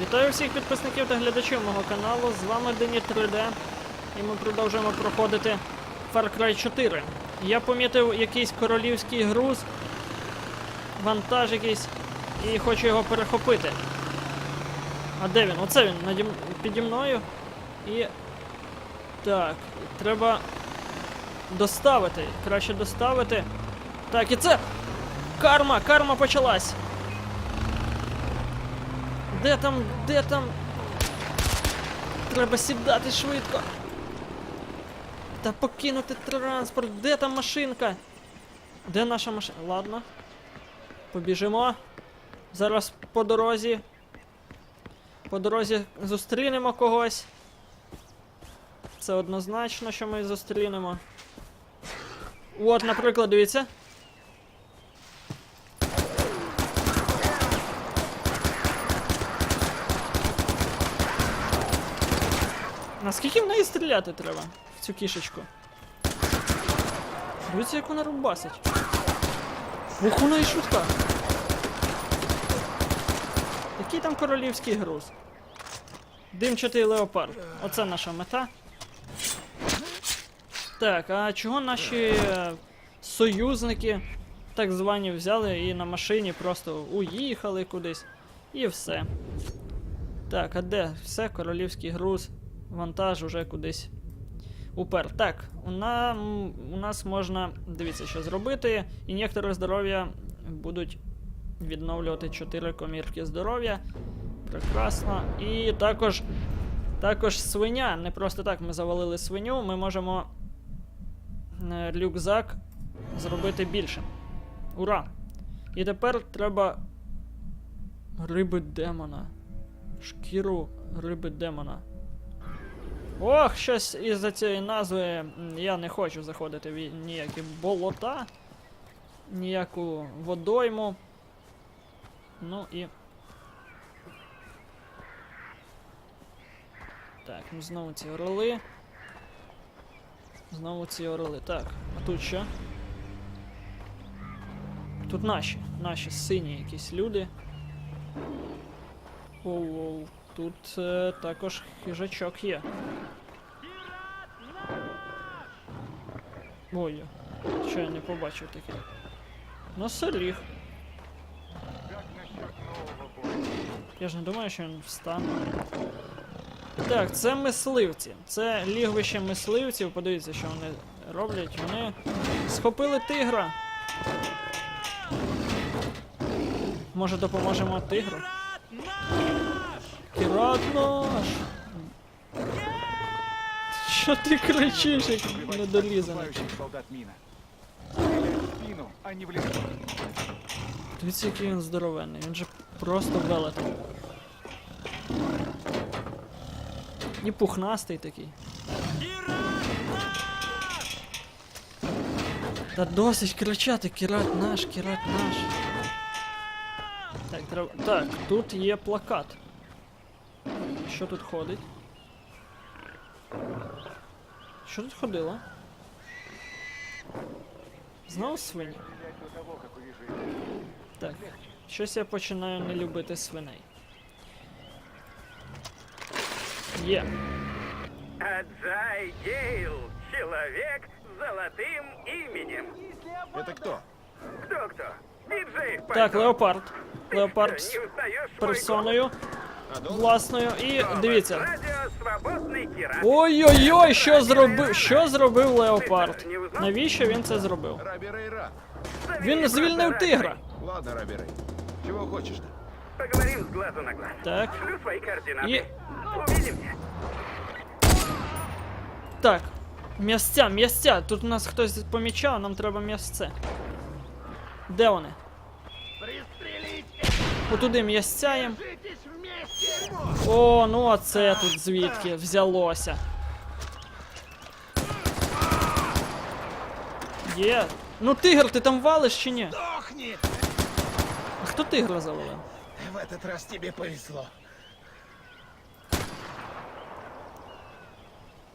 Вітаю всіх підписників та глядачів мого каналу. З вами Дені 3D. І ми продовжуємо проходити Far Cry 4. Я помітив якийсь королівський груз, вантаж якийсь, і хочу його перехопити. А де він? Оце він наді... піді мною. І. Так, треба доставити. Краще доставити. Так, і це. Карма! Карма почалась! Де там, де там? Треба сідати швидко. Та покинути транспорт. Де там машинка? Де наша машина? Ладно. Побіжимо. Зараз по дорозі. По дорозі зустрінемо когось. Це однозначно, що ми зустрінемо. От, наприклад, дивіться. Наскільки в неї стріляти треба? В цю кішечку? Дивіться, як вона рубасить. Ох, вона і шутка. Який там королівський груз? Димчатий леопард. Оце наша мета. Так, а чого наші е, союзники, так звані, взяли і на машині просто уїхали кудись. І все. Так, а де? Все, королівський груз, вантаж уже кудись упер. Так, у, на, у нас можна, дивіться, що зробити. Ін'єктори здоров'я будуть відновлювати 4 комірки здоров'я. Прекрасно. І також, також свиня. Не просто так ми завалили свиню, ми можемо е, рюкзак зробити більшим. Ура! І тепер треба риби демона. Шкіру риби демона. Ох, щось із-за цієї назви я не хочу заходити в ніякі болота, ніяку водойму. Ну і. Так, ну знову ці орли. Знову ці орли. Так, а тут що? Тут наші, наші сині якісь люди. Оу-оу, тут е, також хижачок є. Ой, що я не побачив таке. Носоріг. Я ж не думаю, що він встане. Так, це мисливці. Це лігвище мисливців. Подивіться, що вони роблять. Вони схопили тигра. Може допоможемо тигру? Пірат наш! Що ти кричиш, як недолізаний? Дивіться, який він здоровенний, він же просто велетень. І пухнастий такий. Та досить кричати, кірат наш, кірат наш. Так, треба. Так, тут є плакат. Що тут ходить? Що тут ходило? Знову свині? Так, щось я починаю не любити свиней. Є. Аджай Гейл, человек с золотым именем. Это кто? Кто-кто? Диджей Так, леопард. Леопард з персоною власною. І дивіться. Ой-ой-ой, що зробив? Що зробив леопард? Навіщо він це зробив? Він звільнив тигра. Ладно, Раби Рей. Чего хочешь-то? Поговорим с глазу на глаз. Так. Шлю свои координаты. И- Увидимся. Так. М'ясця, м'ясця. Тут у нас хтось помічав, нам треба м'ясце. Де вони? Отуди м'ясця їм. О, ну а це тут звідки взялося. Є. Ну тигр, ти там валиш чи ні? Дохни! А хто тигра завалив? В этот раз тебе повезло.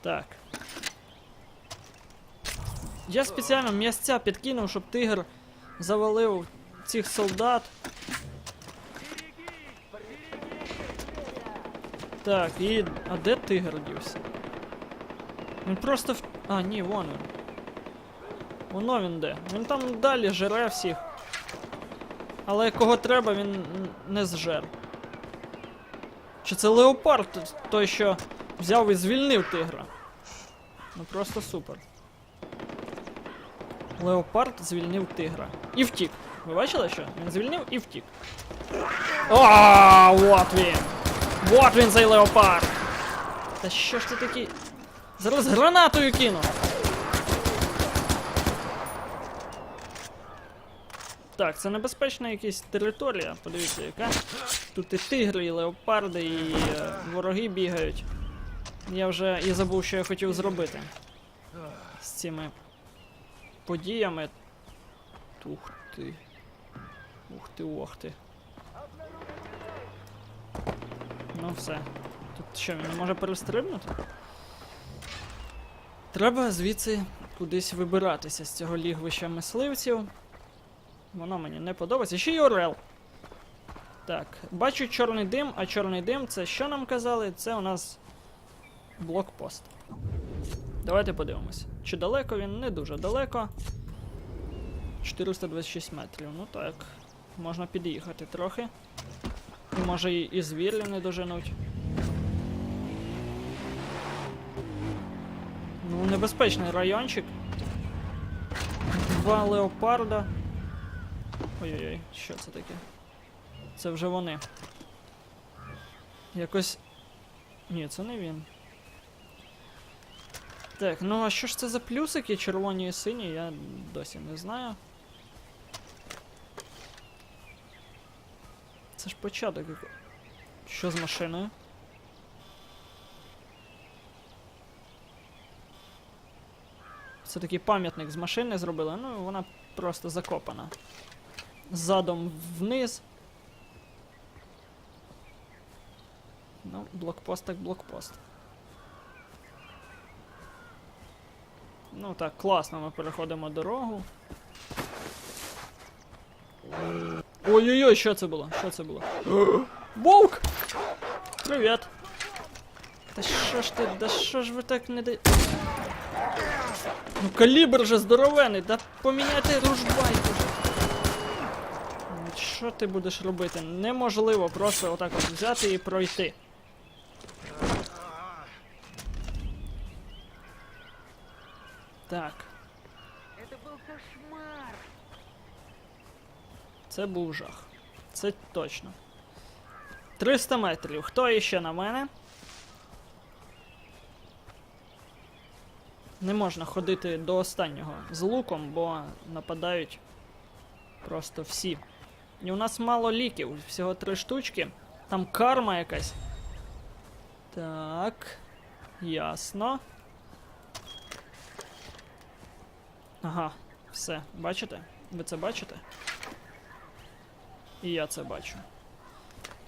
Так. Я спеціально м'ясця підкинув, щоб тигр завалив цих солдат. Так, і. А де тигр дівся? Він просто в. А, ні, вон він. Воно він де. Він там далі жере всіх. Але кого треба, він не зжер. Чи це леопард той, що взяв і звільнив тигра? Ну просто супер. Леопард звільнив тигра. І втік. Ви бачили що? Він звільнив і втік. А, от він! Вот він цей леопард! Та що ж ти такий? Зараз гранатою кину! Так, це небезпечна якась територія, подивіться, яка. Тут і тигри, і леопарди, і е, вороги бігають. Я вже і забув, що я хотів зробити з цими подіями. Ух ти. Ух ти, ох ти. Ну все. Тут що, він не може перестрибнути? Треба звідси кудись вибиратися з цього лігвища мисливців. Воно мені не подобається. Ще й Орел. Так, бачу чорний дим, а чорний дим це що нам казали? Це у нас блокпост. Давайте подивимось. Чи далеко він? Не дуже далеко. 426 метрів. Ну так. Можна під'їхати трохи. І може і, і звірі не доженуть. Ну, небезпечний райончик. Два леопарда. Ой-ой-ой, що це таке? Це вже вони. Якось. Ні, це не він. Так, ну а що ж це за плюсики червоні і сині, я досі не знаю. Це ж початок. Що з машиною? Це такий пам'ятник з машини зробили, ну вона просто закопана. Задом вниз. Ну, блокпост так блокпост. Ну так, класно, ми переходимо дорогу. Ой-ой-ой, що це було? Що це було? Вовк! Привіт! Та що ж ти, да що ж ви так не дай... Ну калібр же здоровений, да поміняйте ружбайку вже. Ну, Що ти будеш робити? Неможливо просто отак от взяти і пройти. Так. Це був жах. Це точно. 300 метрів. Хто іще на мене? Не можна ходити до останнього з луком, бо нападають просто всі. І у нас мало ліків, всього три штучки. Там карма якась. Так. Ясно. Ага, все. Бачите? Ви це бачите? І я це бачу.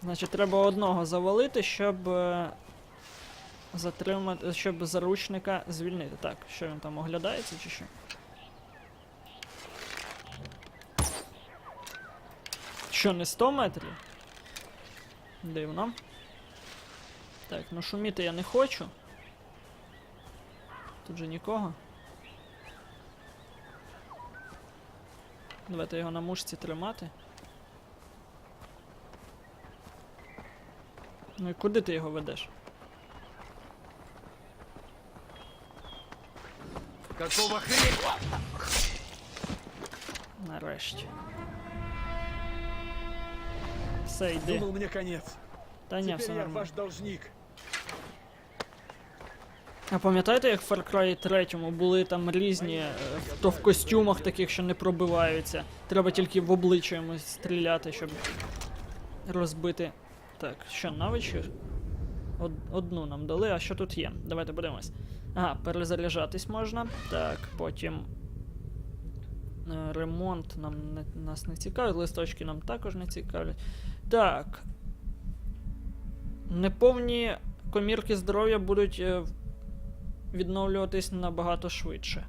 Значить, треба одного завалити, щоб. е, Затримати, щоб заручника звільнити. Так, що він там оглядається чи що? Що, не 100 метрів? Дивно. Так, ну шуміти я не хочу. Тут же нікого. Давайте його на мушці тримати. Ну і куди ти його ведеш? Какого хрена? Нарешті. Все, йди. Думал, мне конец. Та ні, все Теперь я нормально. ваш должник. А пам'ятаєте, як в Far Cry 3 були там різні, е, то в костюмах таких, що не пробиваються. Треба тільки в обличчя йому стріляти, щоб розбити. Так, що, навички? Од- одну нам дали, а що тут є? Давайте подивимось. Ага, перезаряджатись можна. Так, потім. е, Ремонт нам не, нас не цікавить, листочки нам також не цікавлять. Так. Неповні комірки здоров'я будуть е, відновлюватись набагато швидше.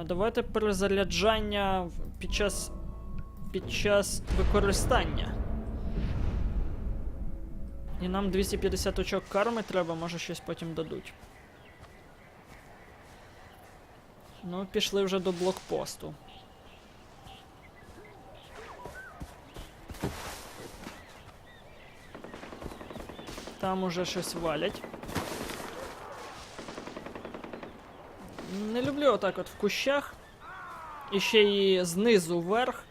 Е, Давайте перезаряджання під час, під час використання. І нам 250 очок карми треба, може щось потім дадуть. Ну, пішли вже до блокпосту. Там уже щось валять. Не люблю отак от в кущах. І ще і знизу вверх.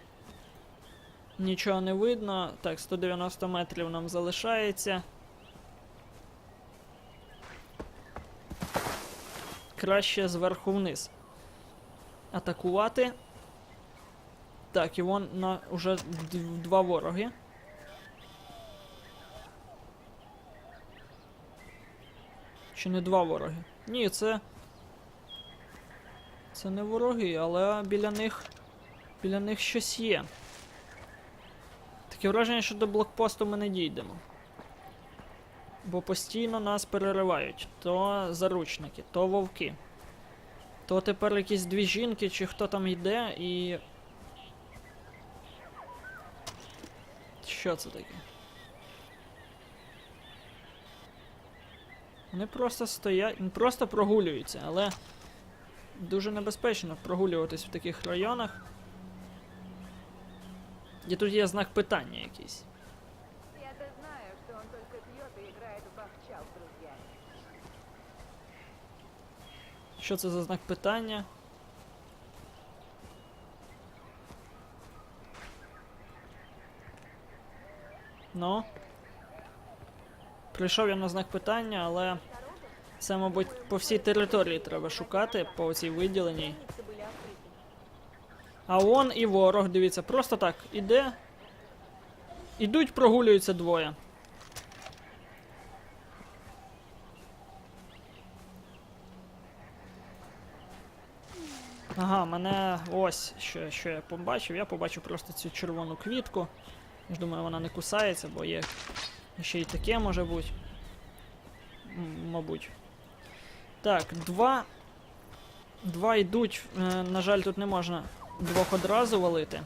Нічого не видно. Так, 190 метрів нам залишається. Краще зверху вниз. Атакувати. Так, і вон на уже два вороги. Чи не два вороги? Ні, це. Це не вороги, але біля них. Біля них щось є. Таке враження, що до блокпосту ми не дійдемо. Бо постійно нас переривають. То заручники, то вовки. То тепер якісь дві жінки, чи хто там йде, і. Що це таке? Вони просто стоять, ну, просто прогулюються, але дуже небезпечно прогулюватись в таких районах. І тут є знак питання якийсь. Я-то знаю, что он только пьет и играет в бахчал друзьями. Що це за знак питання? Ну. Прийшов я на знак питання, але це, мабуть, по всій території треба шукати, по цій виділеній. Границы были открыты. А он і ворог, дивіться, просто так іде. Ідуть, прогулюються двоє. Ага, мене ось що, що я побачив. Я побачив просто цю червону квітку. Я ж думаю, вона не кусається, бо є ще й таке може бути. М, Мабуть. Так, два. Два йдуть. Е, на жаль, тут не можна двох одразу валити.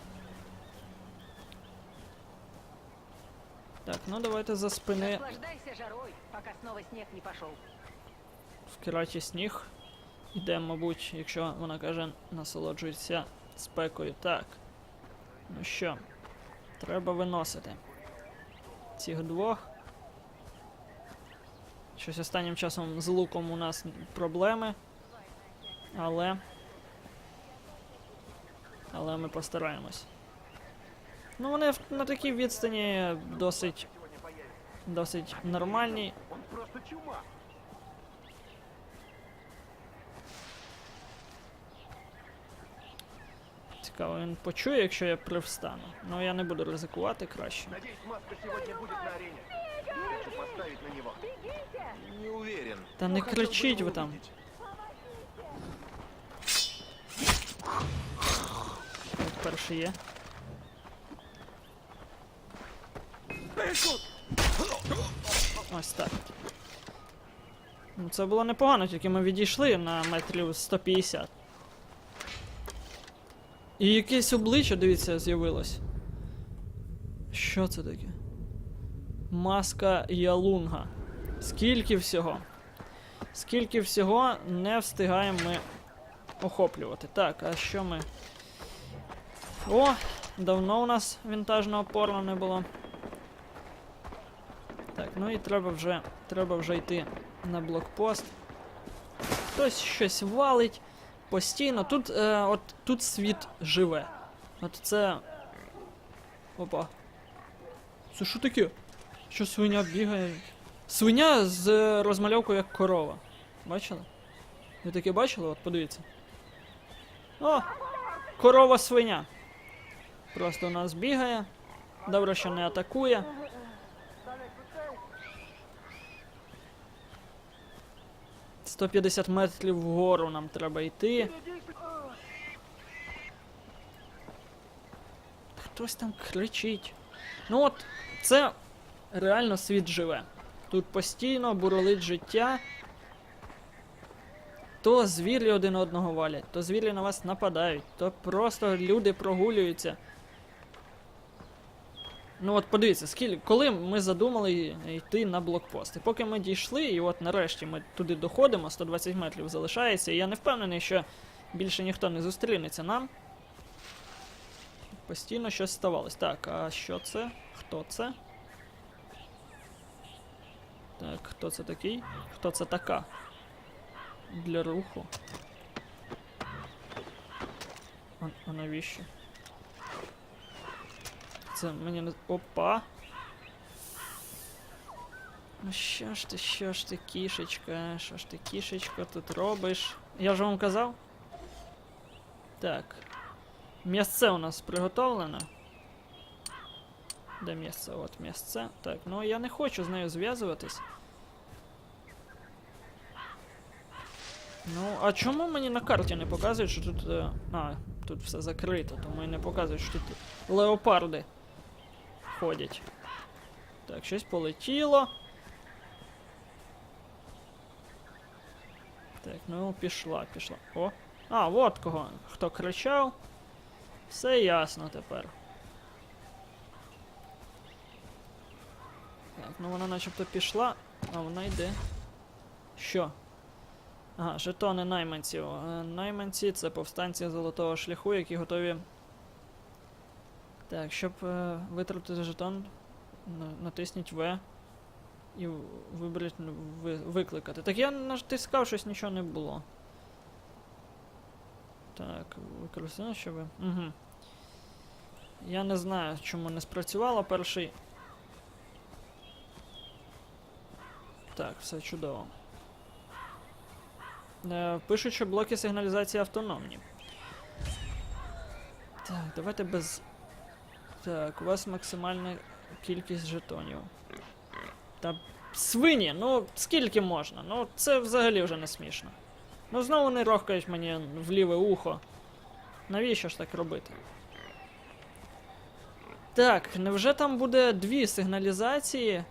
Так, ну давайте за спини жарой, пока снова снег не пошел. в кираті сніг. Йдемо, мабуть, якщо вона каже, насолоджується спекою. Так. Ну що, треба виносити цих двох. Щось останнім часом з луком у нас проблеми. Але. Але ми постараємось. Ну, вони на такій відстані досить. досить нормальні. Цікаво, він почує, якщо я привстану. Ну я не буду ризикувати краще. Надеюсь, маска сегодня будет на. Хочу. Не уверен. Та не кричіть ви там. Перший є. Ось так. Ну, це було непогано, тільки ми відійшли на метрів 150. І якесь обличчя, дивіться, з'явилось. Що це таке? Маска Ялунга. Скільки всього? Скільки всього не встигаємо ми охоплювати. Так, а що ми. О! Давно у нас вінтажного порно не було. Так, ну і треба вже, треба вже йти на блокпост. Хтось щось валить постійно. Тут, е, от, тут світ живе. От це. Опа. Це що таке? Що свиня бігає? Свиня з е, розмальовкою як корова. Бачили? Ви таке бачили? От подивіться. О! Корова свиня. Просто у нас бігає. Добре, що не атакує. Сто п'ятдесят метрів вгору нам треба йти. Хтось там кричить. Ну от, це реально світ живе. Тут постійно бурлить життя. То звірі один одного валять, то звірі на вас нападають, то просто люди прогулюються. Ну от подивіться, скільки, коли ми задумали йти на блокпост. І поки ми дійшли, і от нарешті ми туди доходимо, 120 метрів залишається, і я не впевнений, що більше ніхто не зустрінеться нам. Постійно щось ставалось. Так, а що це? Хто це? Так, хто це такий? Хто це така? Для руху. А, а навіщо? Це мені не. Опа! Ну що ж ти, що ж ти, кішечка, що ж ти, кішечка, тут робиш? Я ж вам казав? Так. Місце у нас приготовлене. Де місце? От місце. Так, ну я не хочу з нею зв'язуватись. Ну, а чому мені на карті не показують, що тут. е, А, тут все закрито, тому і не показують, що тут леопарди ходять. Так, щось полетіло. Так, ну пішла, пішла. О! А, от кого. Хто кричав. Все ясно тепер. Так, ну вона начебто пішла, а вона йде. Що? Ага, жетони найманців. Е, Найманці це повстанці золотого шляху, які готові. Так, щоб е, витратити жетон, натисніть В і виберіть ну, ви, викликати. Так я натискав, щось нічого не було. Так, використання, щоб. Угу. Я не знаю, чому не спрацювало перший. Так, все чудово. Е, пишуть, що блоки сигналізації автономні. Так, давайте без. Так, у вас максимальна кількість жетонів. Та свині, ну скільки можна? Ну це взагалі вже не смішно. Ну знову не рохкають мені в ліве ухо. Навіщо ж так робити? Так, невже там буде дві сигналізації?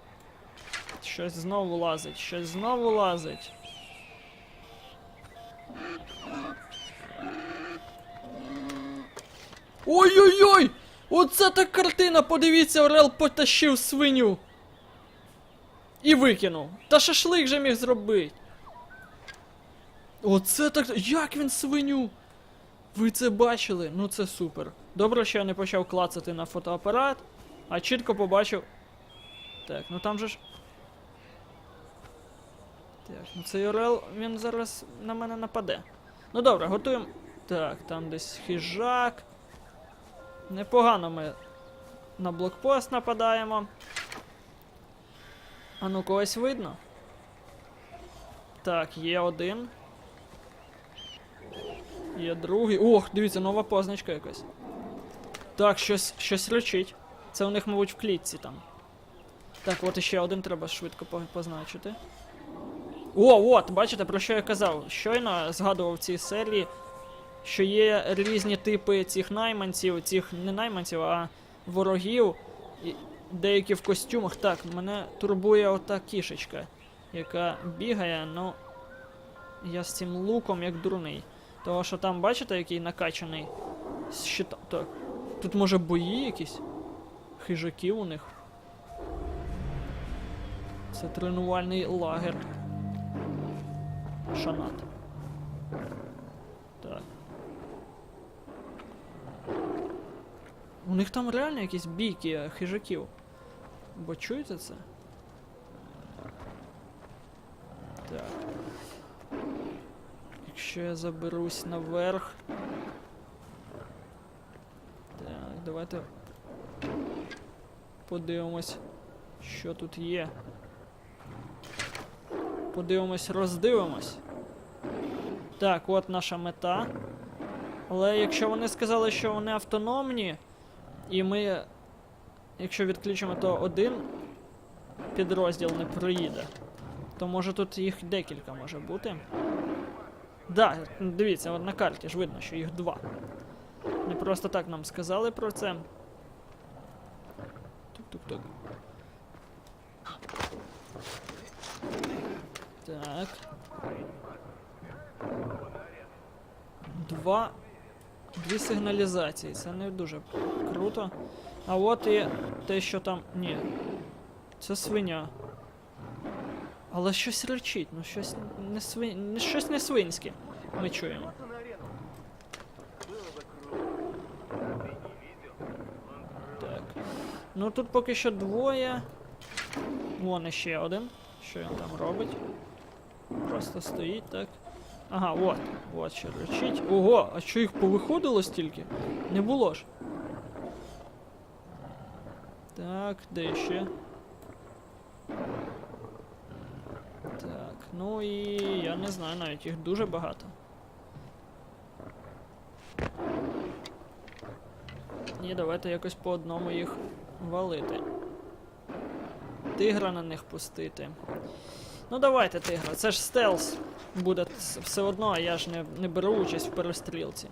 Щось знову лазить, щось знову лазить. Ой-ой-ой! Оце так картина! Подивіться, Орел потащив свиню. І викинув. Та шашлик же міг зробити. Оце так. Як він свиню? Ви це бачили? Ну це супер. Добре, що я не почав клацати на фотоапарат, а чітко побачив. Так, ну там же ж. Так, ну цей Орел, він зараз на мене нападе. Ну добре, готуємо. Так, там десь хижак. Непогано ми на блокпост нападаємо. А ну когось видно? Так, є один. Є другий. Ох, дивіться, нова позначка якась. Так, щось, щось речить. Це у них, мабуть, в клітці там. Так, от іще один треба швидко позначити. О, от, бачите, про що я казав. Щойно згадував в цій серії, що є різні типи цих найманців, цих не найманців, а ворогів. Деякі в костюмах. Так, мене турбує ота кішечка, яка бігає, ну. Я з цим луком як дурний. Того, що там, бачите, який накачаний з щита. Так. Тут може бої якісь? Хижаків у них. Це тренувальний лагер. Шанат. Так. У них там реально якісь бійки хижаків. Бо чуєте це? Так. Якщо я заберусь наверх. Так, давайте подивимось, що тут є. Подивимось, роздивимось. Так, от наша мета. Але якщо вони сказали, що вони автономні, і ми, якщо відключимо, то один підрозділ не проїде, то може тут їх декілька може бути. Да, дивіться, от на карті ж видно, що їх два. Не просто так нам сказали про це. Тук-тук-тук. Так. Два. Дві сигналізації. Це не дуже круто. А от і те, що там. Ні. Це свиня. Але щось речить, ну щось не сви... щось не свинське. Ми чуємо. Так. Ну тут поки що двоє. Вон іще один. Що він там робить? Просто стоїть, так. Ага, от. От що речить. Ого, а що їх повиходило стільки? Не було ж. Так, де ще? Так, ну і я не знаю навіть, їх дуже багато. І давайте якось по одному їх валити. Тигра на них пустити. Ну давайте, тигра, це ж стелс буде все одно, а я ж не, не беру участь в перестрілці.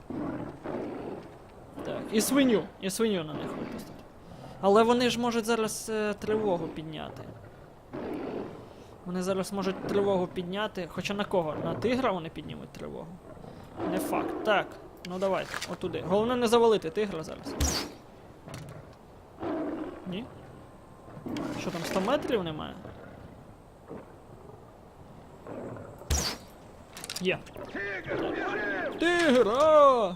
Так, і свиню, і свиню на них випустити. Але вони ж можуть зараз е, тривогу підняти. Вони зараз можуть тривогу підняти. Хоча на кого? На тигра вони піднімуть тривогу. Не факт. Так, ну давайте, отуди. Головне не завалити тигра зараз. Ні? Що там, 100 метрів немає? Є. Тигр! А!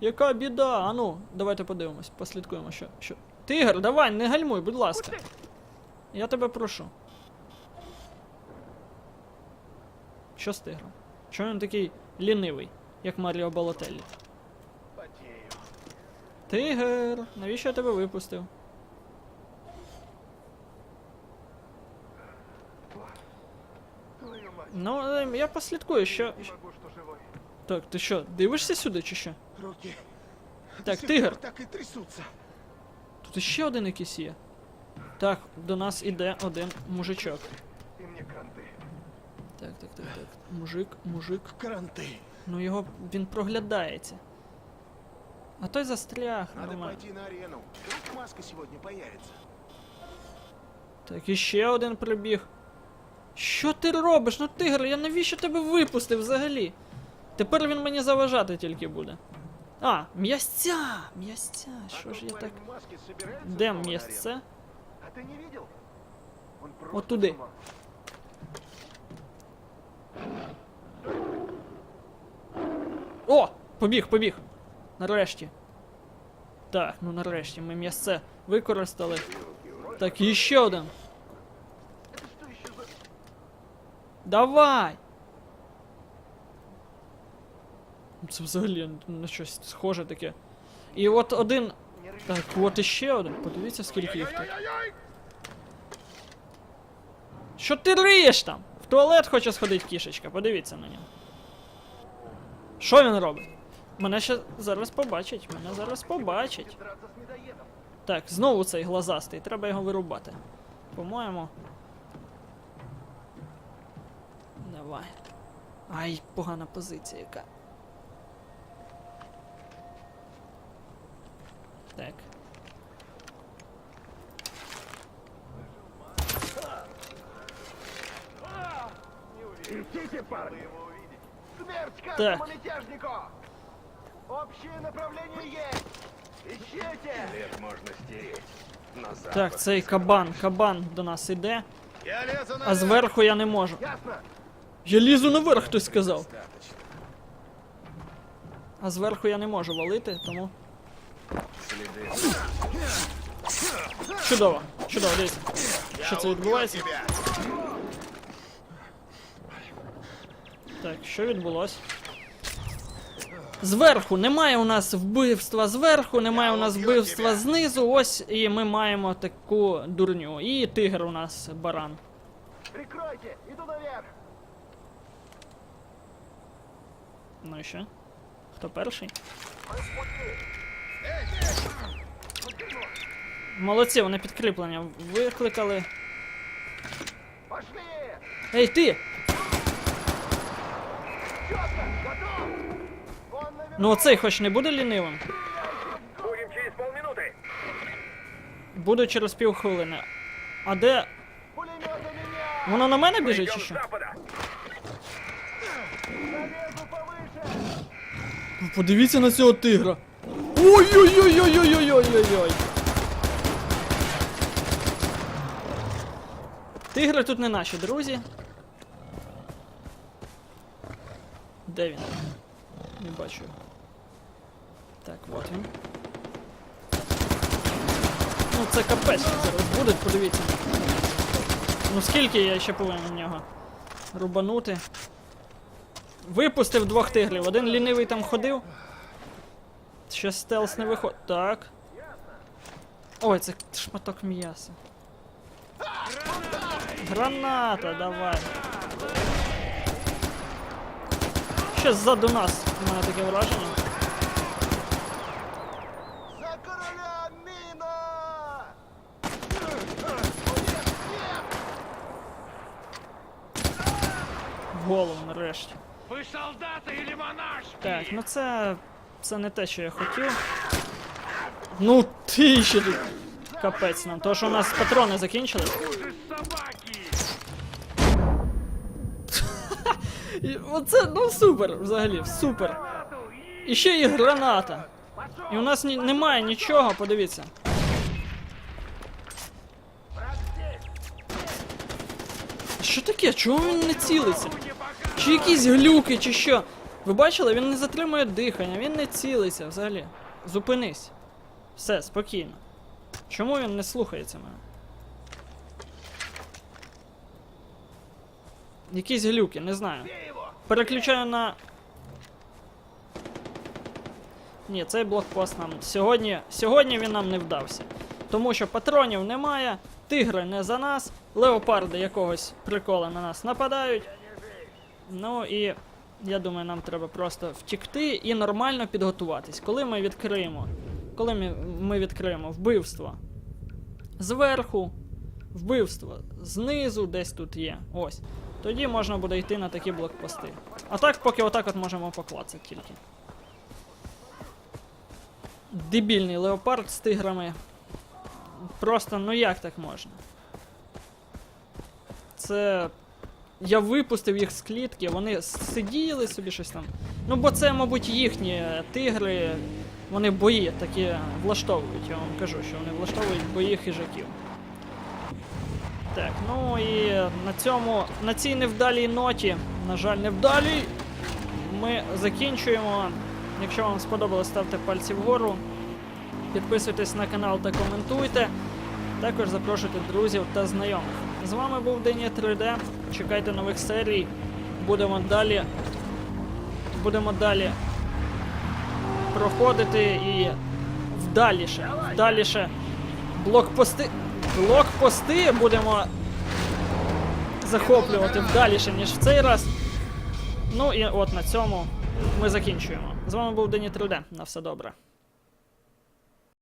Яка біда! Ану, давайте подивимось, послідкуємо, що. що. Тигр, давай, не гальмуй, будь ласка. Я тебе прошу. Що з тигром? Чому він такий лінивий, як Маріо Балотеллі? Тигр, навіщо я тебе випустив? Ну, е, я послідкую, що. Могу, что живой. Так, ти що, дивишся сюди чи що? Руки Так, до сих тигр. пор так и трясутся. Тут ще один якийсь є. Так, до нас іде один мужичок. И мне кранты. Так, так, так, так. Мужик, мужик. Кранты. Ну його він проглядається. А той застряг, Надо нормально. пойти на арену. Вдруг маска сегодня появится. Так, і ще один прибіг. Що ти робиш? Ну тигр, я навіщо тебе випустив взагалі? Тепер він мені заважати тільки буде. А, м'ясця! М'ясця, що ж я так. Де м'ясце? С ума. О! Побіг, побіг! Нарешті. Так, ну нарешті ми м'ясце використали. Так, і ще один. Давай! Це взагалі на щось схоже таке. І от один. Так, от іще один. Подивіться, скільки їх тут. Що ти риєш там? В туалет хоче сходить кішечка, подивіться на нього. Що він робить? Мене ще зараз побачить, мене зараз побачить. Так, знову цей глазастий, треба його вирубати. По-моєму. Давай. Ай, погана позиція яка. Так. Ищите, парни! Смерть Так. каждому мятежнику! Общее направление есть! Ищите! Лет можно стереть. Так, цей кабан, кабан до нас іде, Я лезу на а зверху я не можу. Ясно? Я лізу наверх, хтось сказав. А зверху я не можу валити, тому. Чудово, чудово, дивіться. Що це відбувається? Так, що відбулось? Зверху немає у нас вбивства зверху, немає у нас вбивства знизу. Ось і ми маємо таку дурню. І тигр у нас баран. Прикройте! Иду наверх! Ну і що? Хто перший? Молодці, вони підкріплення викликали. Пошли! Ей, ти! Ну оцей хоч не буде лінивим. Будем через полминуты. Буду через півхвилини. А де. Воно на мене біжить чи що? запада. Подивіться на цього тигра. Ой-ой-ой-ой-ой-ой-ой-ой-ой. Тигри тут не наші, друзі. Де він? Не бачу. Так, от він. Ну це капець зараз буде, подивіться. Ну скільки я ще повинен в нього рубанути. Випустив двох тигрів. Один лінивий там ходив. Ще стелс не виходить. Так. Ой, це шматок м'яса. Граната, давай. Ще ззаду нас, у мене таке враження. За короля! В голову нарешті. Вы солдаты или монашки? Так, ну це. Це не те, що я хотів. Ну ти ще тут. Капець нам, тому що у нас патрони закінчились. І оце, ну супер, взагалі, супер. І ще і граната. І у нас ні, немає нічого, подивіться. Що таке? Чому він не цілиться? Чи якісь глюки, чи що? Ви бачили, він не затримує дихання, він не цілиться взагалі. Зупинись. Все, спокійно. Чому він не слухається мене? Якісь глюки, не знаю. Переключаю на. Ні, цей блокпост нам сьогодні. Сьогодні він нам не вдався. Тому що патронів немає, тигри не за нас, леопарди якогось прикола на нас нападають. Ну і я думаю, нам треба просто втікти і нормально підготуватись. Коли ми відкриємо. Коли ми, ми відкриємо вбивство зверху, вбивство знизу, десь тут є. Ось. Тоді можна буде йти на такі блокпости. А так, поки отак от можемо поклацати тільки. Дебільний леопард з тиграми. Просто, ну як так можна? Це. Я випустив їх з клітки, вони сиділи собі щось там. Ну, бо це, мабуть, їхні тигри. Вони бої такі влаштовують, я вам кажу, що вони влаштовують бої хижаків. Так, ну і на цьому, на цій невдалій ноті, на жаль, невдалій, ми закінчуємо. Якщо вам сподобалось, ставте пальці вгору. Підписуйтесь на канал та коментуйте. Також запрошуйте друзів та знайомих. З вами був Дені 3D. Чекайте нових серій. Будемо далі. Будемо далі проходити і вдаліше. Вдаліше блокпости. Блокпости будемо захоплювати вдаліше, ніж в цей раз. Ну і от на цьому ми закінчуємо. З вами був Дені 3D. На все добре.